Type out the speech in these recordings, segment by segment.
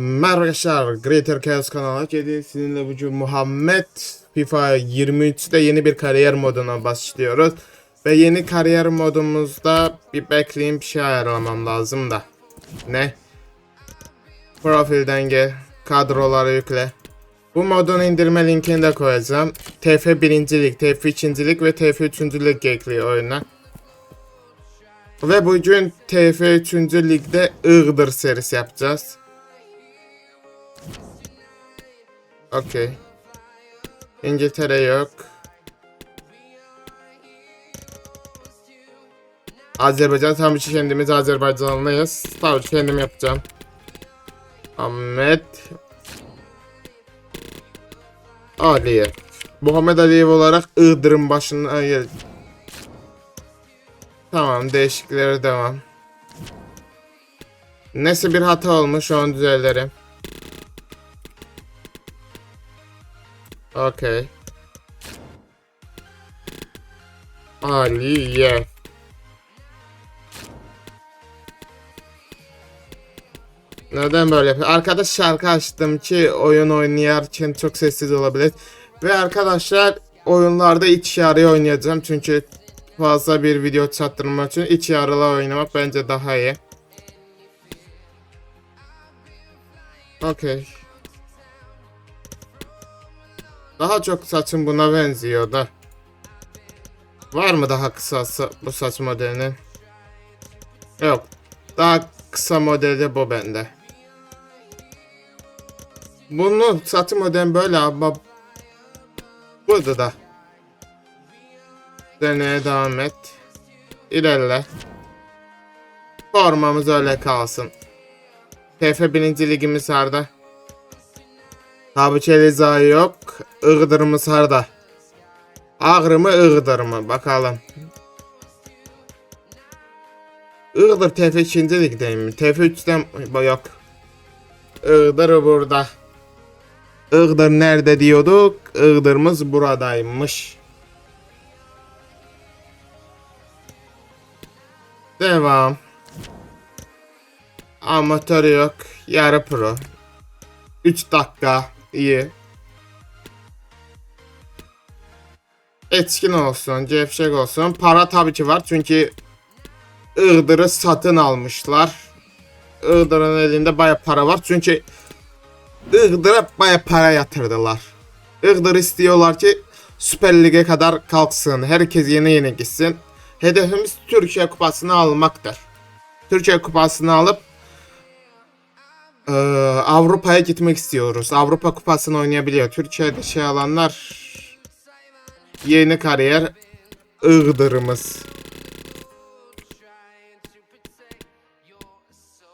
Merhaba arkadaşlar, Greater Chaos kanalına geldi. Sizinle bugün Muhammed FIFA 23'te yeni bir kariyer moduna başlıyoruz. Ve yeni kariyer modumuzda bir bekleyeyim bir şey ayarlamam lazım da. Ne? Profilden gel, kadroları yükle. Bu modun indirme linkini de koyacağım. TF 1. Lig, TF 2. Lig ve TF 3. Lig ekliyor oyuna. Ve bugün TF 3. Lig'de Iğdır serisi yapacağız. Okey. İngiltere yok. Azerbaycan tam ki kendimiz Azerbaycanlıyız. Tabii kendim yapacağım. Ahmet Aliyev. Muhammed Aliyev olarak Iğdır'ın başına. Tamam değişikliklere devam. Neyse bir hata olmuş onu düzeltelim. Okey. Aliyev. Neden böyle yapıyor? Arkadaş şarkı açtım ki oyun oynayarken çok sessiz olabilir. Ve arkadaşlar oyunlarda iç yarı oynayacağım çünkü fazla bir video çattırmak için iç yarıla oynamak bence daha iyi. Okey. Daha çok saçım buna benziyor da. Var mı daha kısa sa- bu saç modelinin? Yok. Daha kısa modeli bu bende. Bunun saçı modeli böyle ama burada da. Deneye devam et. İlerle. Formamız öyle kalsın. TF 1. ligimiz harda. Tabi Çeliza yok. Iğdır'ımız harda. Ağrı mı Iğdır mı? Bakalım. Iğdır TF 2. ligdeyim mi? TF 3'ten yok. Iğdır burada. Iğdır nerede diyorduk? Iğdır'ımız buradaymış. Devam. Amatör yok. Yarı pro. 3 dakika. İyi. Etkin olsun, gevşek olsun. Para tabii ki var çünkü Iğdır'ı satın almışlar. Iğdır'ın elinde baya para var çünkü Iğdır'a baya para yatırdılar. Iğdır istiyorlar ki Süper Lig'e kadar kalksın. Herkes yeni yeni gitsin. Hedefimiz Türkiye Kupası'nı almaktır. Türkiye Kupası'nı alıp ee, Avrupa'ya gitmek istiyoruz. Avrupa Kupası'nı oynayabiliyor. Türkiye'de şey alanlar yeni kariyer Iğdır'ımız.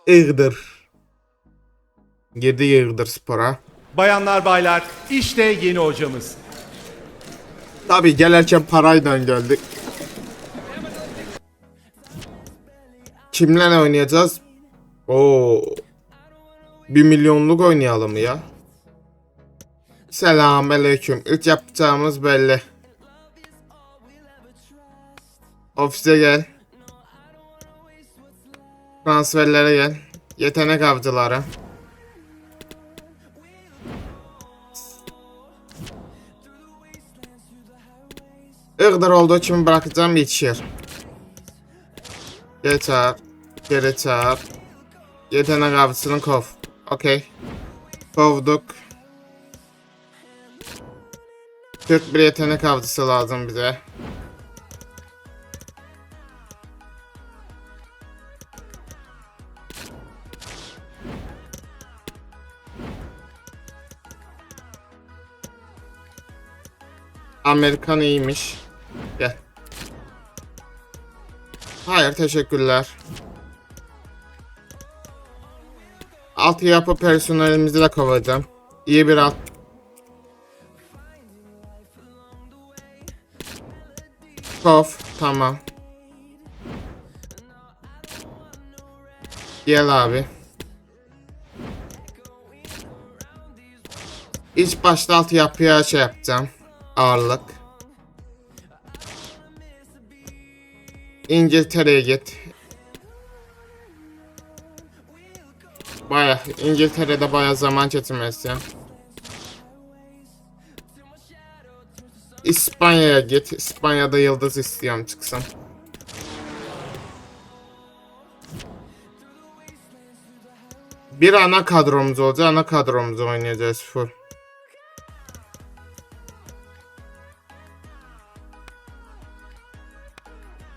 Iğdır. Girdi Iğdır Spor'a. Bayanlar baylar işte yeni hocamız. Tabi gelirken parayla geldik. Kimlerle oynayacağız? Oo. Bir milyonluk oynayalım ya. Selamünaleyküm. İlk yapacağımız belli. Ofise gel. Transferlere gel. Yetenek avcıları. Iğdır olduğu için bırakacağım yetişir. Çağır. Geri çağır. Yetenek avcısını kov. Okey. Kovduk. 41 yetenek avcısı lazım bize. Amerikan iyiymiş. Gel. Hayır teşekkürler. Altyapı personelimizi de kovacağım. İyi bir alt. Kov. Tamam. Gel abi. İlk başta altyapıya şey yapacağım. Ağırlık. İngiltere'ye git. Baya İngiltere'de baya zaman geçirmez ya. İspanya'ya git. İspanya'da yıldız istiyorum çıksın. Bir ana kadromuz olacak. Ana kadromuzu oynayacağız full.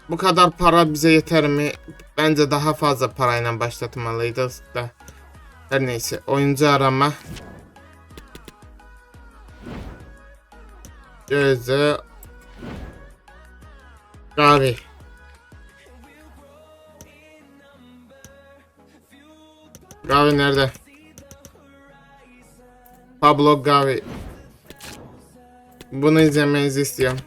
Bu kadar para bize yeter mi? Bence daha fazla parayla başlatmalıydı da. Her neyse oyuncu arama. Gözü. Gavi. Gavi nerede? Pablo Gavi. Bunu izlemenizi istiyorum.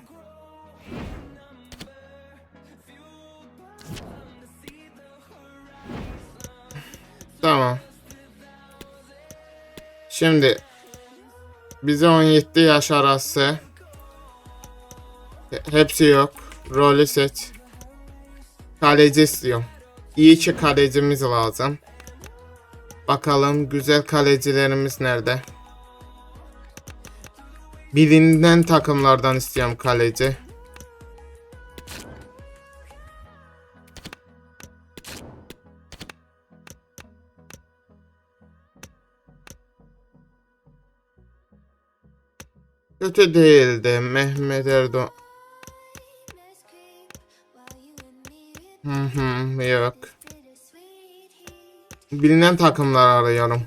Şimdi bize 17 yaş arası He- hepsi yok. Rolü seç. Kaleci istiyorum. İyi ki kalecimiz lazım. Bakalım güzel kalecilerimiz nerede? Bilinen takımlardan istiyorum kaleci. Kötü değildi Mehmet Erdoğan. Hı hı yok. Bilinen takımlar arıyorum.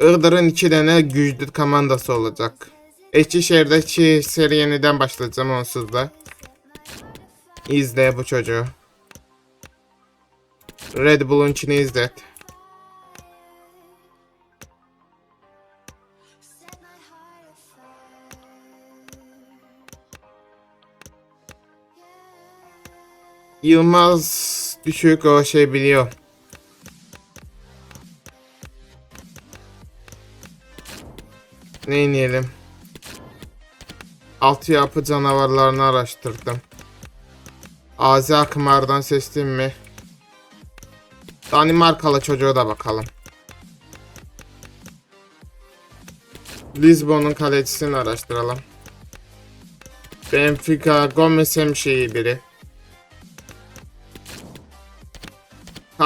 Iğdır'ın iki tane güçlü komandası olacak. Eskişehir'deki seri yeniden başlayacağım onsuz da. İzle bu çocuğu. Red Bull'un içini izlet. Yılmaz düşük o şey biliyor. Ne ineyelim? Altyapı canavarlarını araştırdım. Azi Akmar'dan seçtim mi? Danimarkalı çocuğa da bakalım. Lisbon'un kalecisini araştıralım. Benfica Gomez hemşeyi biri.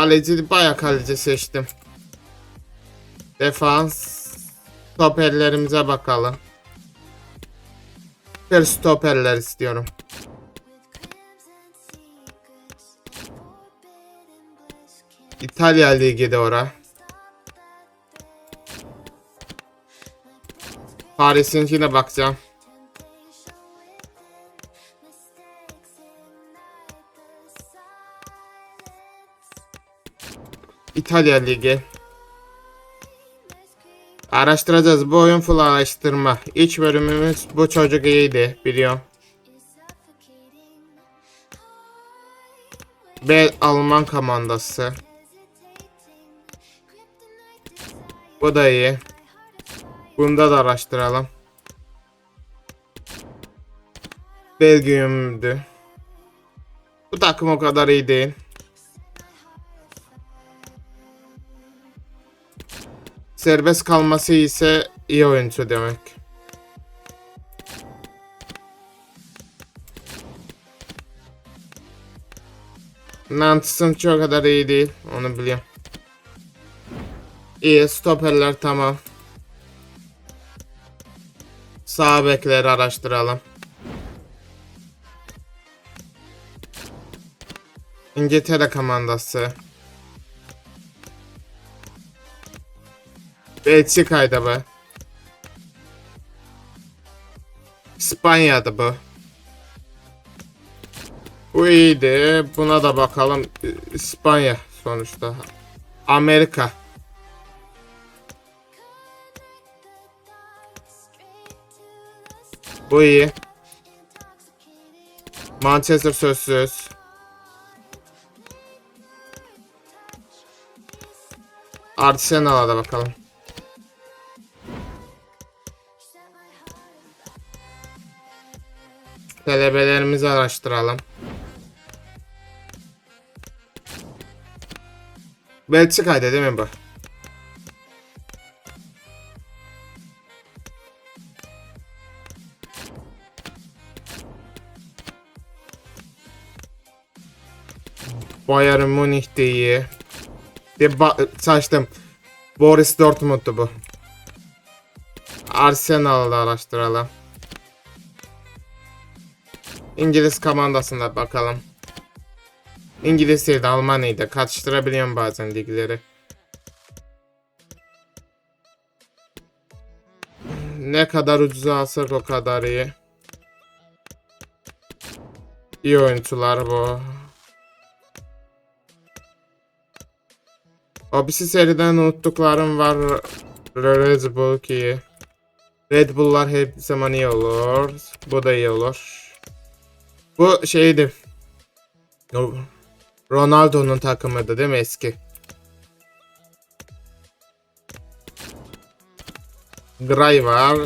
Kaleci bayağı kaleci seçtim. Defans stoperlerimize bakalım. Bir stoperler istiyorum. İtalya Ligi'de ora. Paris'inkine bakacağım. İtalya Ligi. Araştıracağız. Bu oyun full araştırma. İlk bölümümüz bu çocuk iyiydi biliyorum. B Alman komandası. Bu da iyi. Bunda da araştıralım. Belgium'du. Bu takım o kadar iyi değil. Serbest kalması ise iyi oyuncu demek. Nantes'ın çok kadar iyi değil. Onu biliyorum. İyi stoperler tamam. Sağ bekleri araştıralım. İngiltere komandası. Belçika'ydı bu. İspanya'da bu. Bu iyiydi. Buna da bakalım. İspanya sonuçta. Amerika. Bu iyi. Manchester sözsüz. Arsenal'a da bakalım. Talebelerimizi araştıralım. Belçika'ydı değil mi bu? Bayern Münih. Bir ba- saçtım. Boris Dortmund'du bu. Arsenal'da araştıralım. İngiliz komandasında bakalım. İngiliz değil de Almanya'ydı. Kaçtırabiliyorum bazen ligleri. Ne kadar ucuza alsak o kadar iyi. İyi oyuncular bu. O bir seriden unuttuklarım var. Red Bull iyi. Red Bull'lar hep zaman iyi olur. Bu da iyi olur. Bu şeydi. Ronaldo'nun takımıydı değil mi eski? Gray var.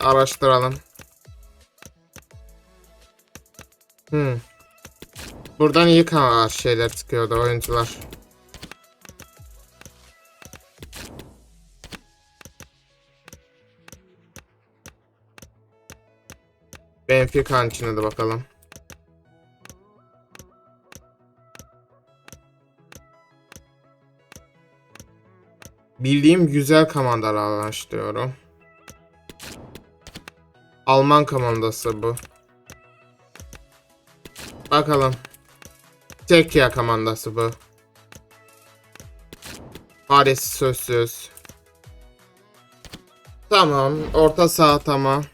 Araştıralım. Hmm. Buradan iyi ka- şeyler çıkıyordu oyuncular. Benfica'nın içine de bakalım. Bildiğim güzel komandalar araştırıyorum. Alman komandası bu. Bakalım. Çekya komandası bu. Paris sözsüz. Tamam. Orta saha tamam.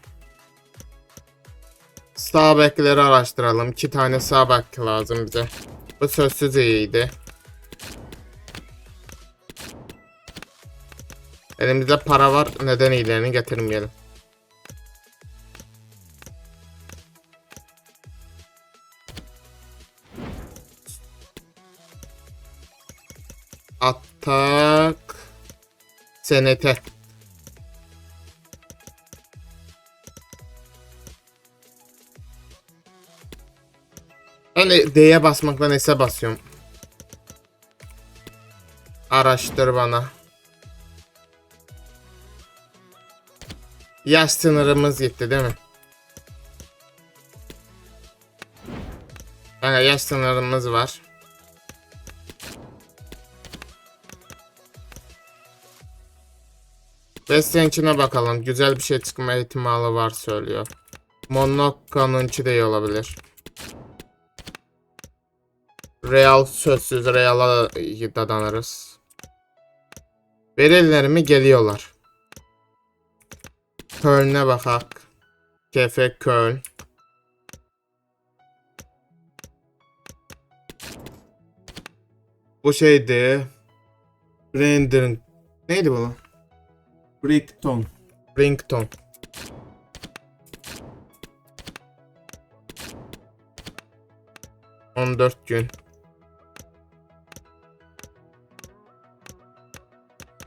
Sağ bekleri araştıralım. İki tane sağ bek lazım bize. Bu sözsüz iyiydi. Elimizde para var. Neden iyilerini getirmeyelim? Atak SNT Ben D'ye basmakla S'e basıyorum. Araştır bana. Yaş sınırımız gitti değil mi? Yani yaş sınırımız var. Western içine bakalım. Güzel bir şey çıkma ihtimali var söylüyor. Monaco'nunki de iyi olabilir. Real sözsüz Real'a dadanırız. Verilerimi geliyorlar. Köln'e bakak. Kefe Köln. Bu şeydi. Render. Neydi bu? Brickton. Rington. On dört gün.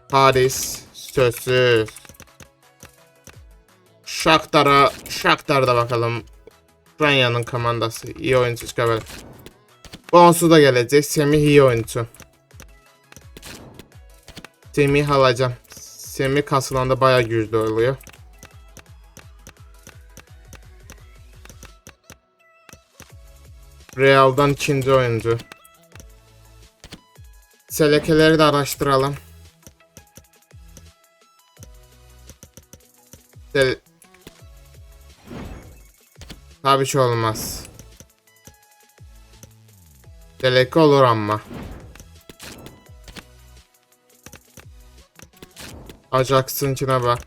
Paris sözsüz. Shakhtar'a Shakhtar'da bakalım. Ukrayna'nın komandası iyi oyuncu çıkabilir. Bonsu da gelecek. Semih iyi oyuncu. Semih alacağım. Semih kasılanda bayağı güçlü oluyor. Real'dan ikinci oyuncu. Selekeleri de araştıralım. Tabii ki olmaz. Seleke olur ama. Ajax'ınkine bak.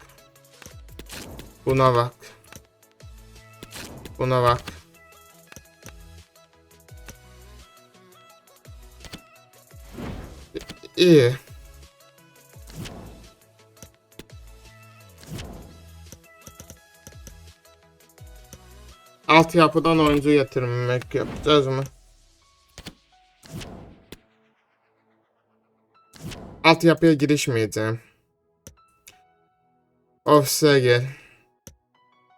Buna bak. Buna bak. İyi. Altyapıdan oyuncu getirmek yapacağız mı? Altyapıya girişmeyeceğim. Ofise gel.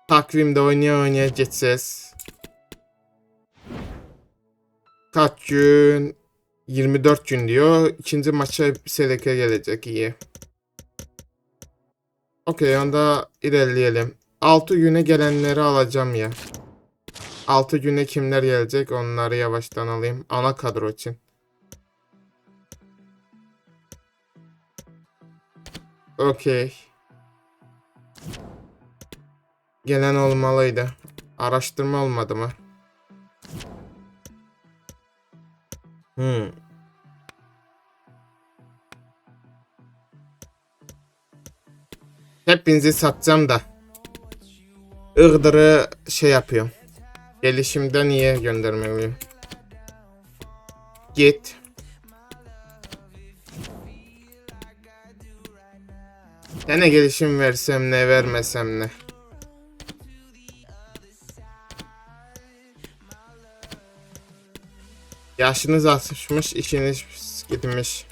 Takvimde oynaya oynaya geçeceğiz. Kaç gün? 24 gün diyor. İkinci maça Seleke gelecek iyi. Okey onda ilerleyelim. 6 güne gelenleri alacağım ya. 6 güne kimler gelecek onları yavaştan alayım. Ana kadro için. Okey. Gelen olmalıydı. Araştırma olmadı mı? Hmm. Hepinizi satacağım da. Iğdır'ı şey yapıyorum. Gelişimden niye göndermeliyim? Git. Gene gelişim versem ne vermesem ne. Yaşınız asışmış, işiniz gitmiş.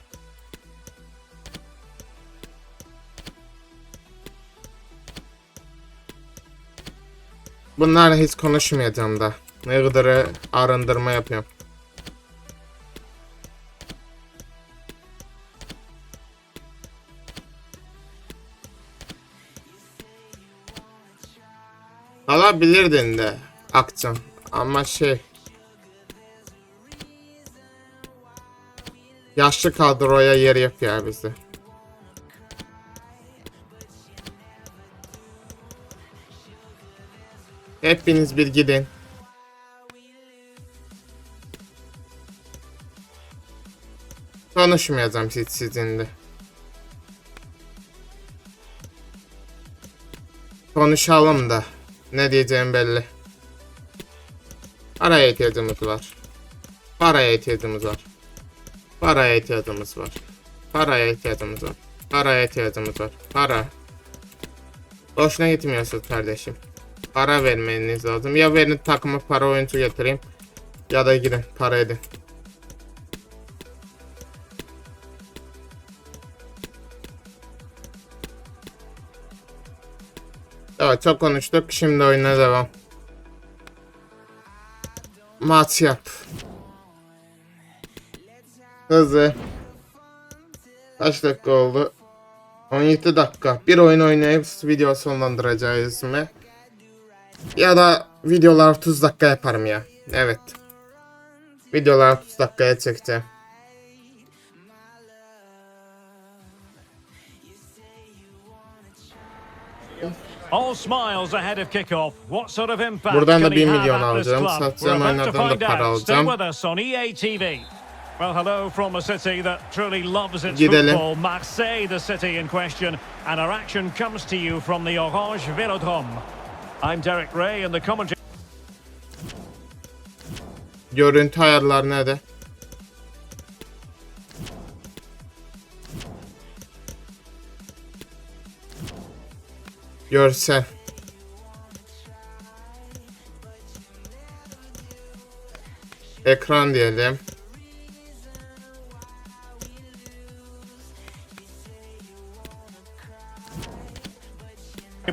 Bunlarla hiç konuşmayacağım da. Iğdır'ı arındırma yapıyorum. Alabilirdin de Akçam. Ama şey... Yaşlı kadroya yer yok ya. Hepiniz bir gidin. Konuşmayacağım hiç sizinle. Konuşalım da. Ne diyeceğim belli. Paraya ihtiyacımız var. Paraya ihtiyacımız var. Paraya ihtiyacımız var. Paraya ihtiyacımız var. Paraya ihtiyacımız var. Para. Boşuna gitmiyorsunuz kardeşim. Para vermeniz lazım. Ya verin takıma para oyuncu getireyim. Ya da gidin para edin. Evet çok konuştuk. Şimdi oyuna devam. Maç yap. Hızlı. Kaç dakika oldu? 17 dakika. Bir oyun oynayıp video sonlandıracağız mı? Ya da videolar 30 dakika yaparım ya. Evet. Videolar 30 dakikaya çekeceğim. All smiles ahead of kickoff. What sort of impact Buradan da can he 1 have milyon alacağım. Satacağım, oynadan da para alacağım. TV. Well, hello from a city that truly loves its Gidelim. football. Marseille, the city in question, and our action comes to you from the Orange Velodrome. I'm Derek Ray, and the commentary. Görüntü ayarlar nerede? Görsel. Ekran diyelim.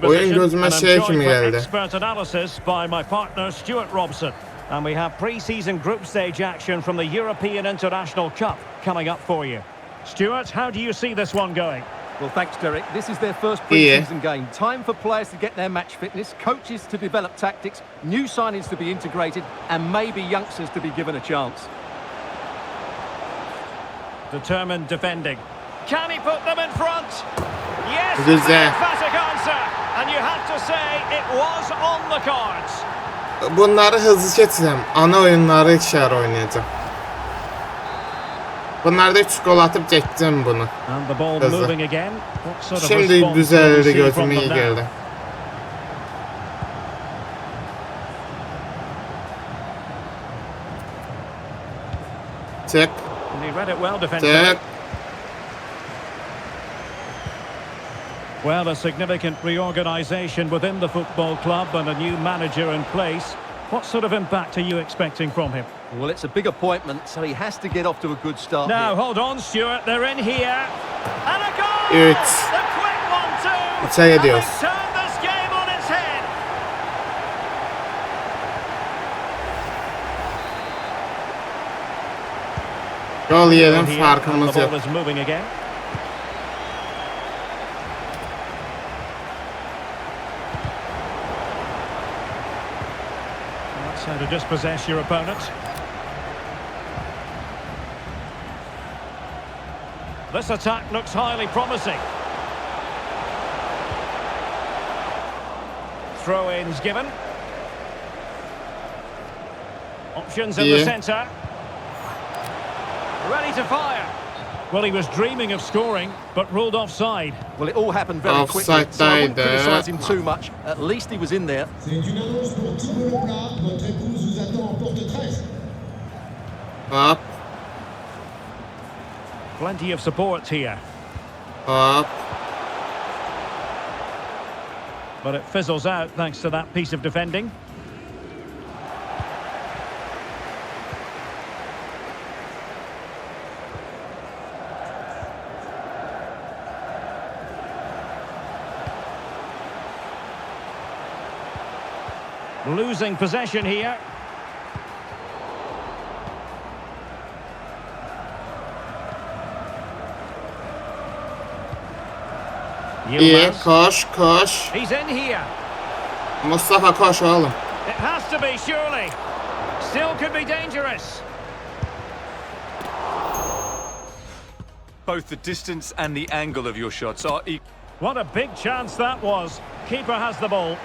Oyun gözüme şey joined kimi geldi? Expert analysis by my partner Stuart Robson. And we have pre-season group stage action from the European International Cup coming up for you. Stuart, how do you see this one going? Well, thanks, Derek. This is their first pre-season game. Time for players to get their match fitness, coaches to develop tactics, new signings to be integrated, and maybe youngsters to be given a chance. Determined defending. Can he put them in front? Yes, Güzel. emphatic answer. And you have to say it was on the cards. Bunları hızlı geçeceğim. Ana oyunları ikişer oynayacağım. Bunlarda 3 gol atıp çekeceğim bunu. Hızlı. Şimdi düzeldi gözüme iyi geldi. Çek, çek. Well, a significant reorganisation within the football club and a new manager in place. What sort of impact are you expecting from him? Well, it's a big appointment, so he has to get off to a good start. Now, here. hold on, Stuart. They're in here. And a goal! Üç. The quick one, too. İçe And gidiyoruz. they've turned this game on its head. Gol yiyelim Here, farkımız and the yok. ball is moving again. That's how to dispossess your opponent. This attack looks highly promising. Throw-ins given. Options in the centre. Ready to fire. Well, he was dreaming of scoring, but ruled offside. Well, it all happened very quickly, Offside so I wouldn't criticise him too much. At least he was in there. C'est une annonce pour Thibault Leplat. Votre épouse vous attend en porte 13. Hop Plenty of support here, hop. but it fizzles out thanks to that piece of defending. Losing possession here. İyi Yilmaz. koş koş. He's in here. Mustafa koş oğlum. It has to be, surely. Still could be dangerous. Both the distance and the angle of your shots are equal. What a big chance that was. Keeper has the ball.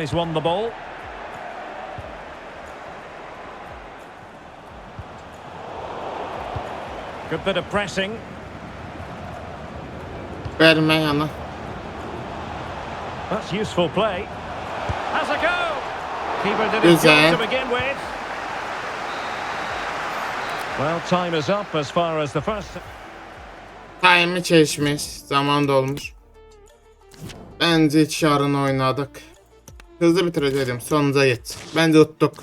He's won the ball. Good bit of pressing. Verme yana. That's useful play. Has a go. Keeper did his job to begin with. Well, time is up as far as the first. Time'ı çeşmiş. Zaman dolmuş. Bence hiç yarın oynadık. Hızlı bitirelim. Sonuca git. Bence tuttuk.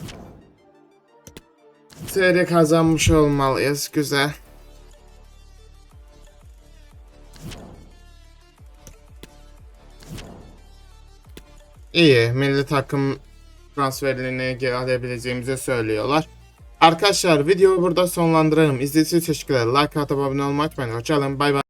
Seri kazanmış olmalıyız. Güzel. İyi. Milli takım transferlerini geri alabileceğimizi söylüyorlar. Arkadaşlar videoyu burada sonlandıralım. İzlediğiniz için teşekkürler. Like atıp abone olmayı unutmayın. Hoşçakalın. Bay bay.